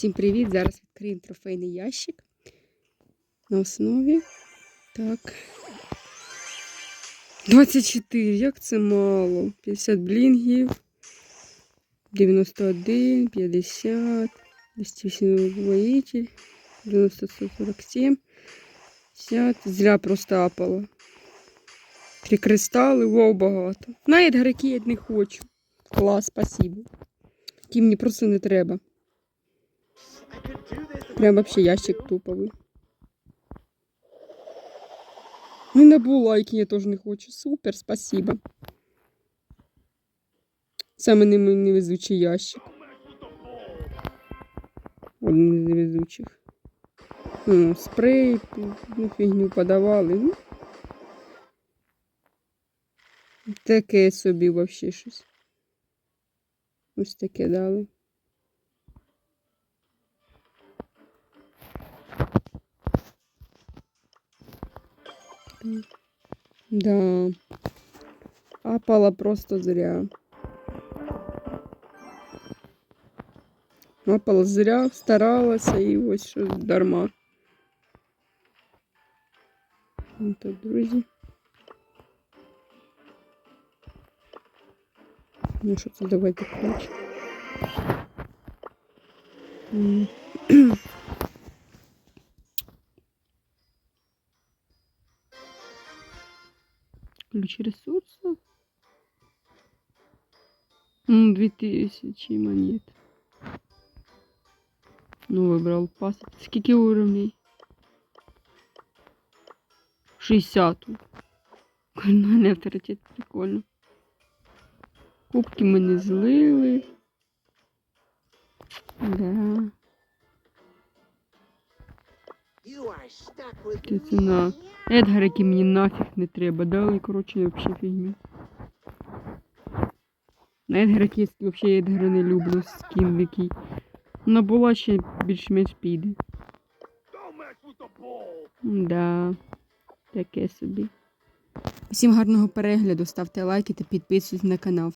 Всім привіт! Зараз відкриємо трофейний ящик на основі. Так. 24, як це мало. 50 блінгів. 91, 50, 208 воїтель, 90, 147, 50. Зря просто апало. Три кристали, вау, багато. На Едгараки я не хочу. Клас, спасибо. Ті мені просто не треба. Прям вообще ящик туповий. Ну, на булайки я тоже не хочу. Супер, спасибо. Саме не невезучий ящик. Один з невезучих. Ну, спрей, ну, фігню подавали. Ну. Таке собі вообще щось. Ось таке дали. Да. Апала просто зря. Апала зря, старалася і ось що дарма. Ну так, друзі. Ну що це давайте ключ. Ключ ресурсов. М, 2000 монет. Ну, выбрал пас. Скільки уровней? 60. Кардинальний авторитет, прикольно. Кубки ми не злили. Да. Ціна. Едгар, який мені нафіг не треба. Дали, коротше, вообще фігню. На Едгар, який я вообще Едгара не люблю, скін який. На була ще більш-менш піде. Да. Таке собі. Всім гарного перегляду, ставте лайки та підписуйтесь на канал.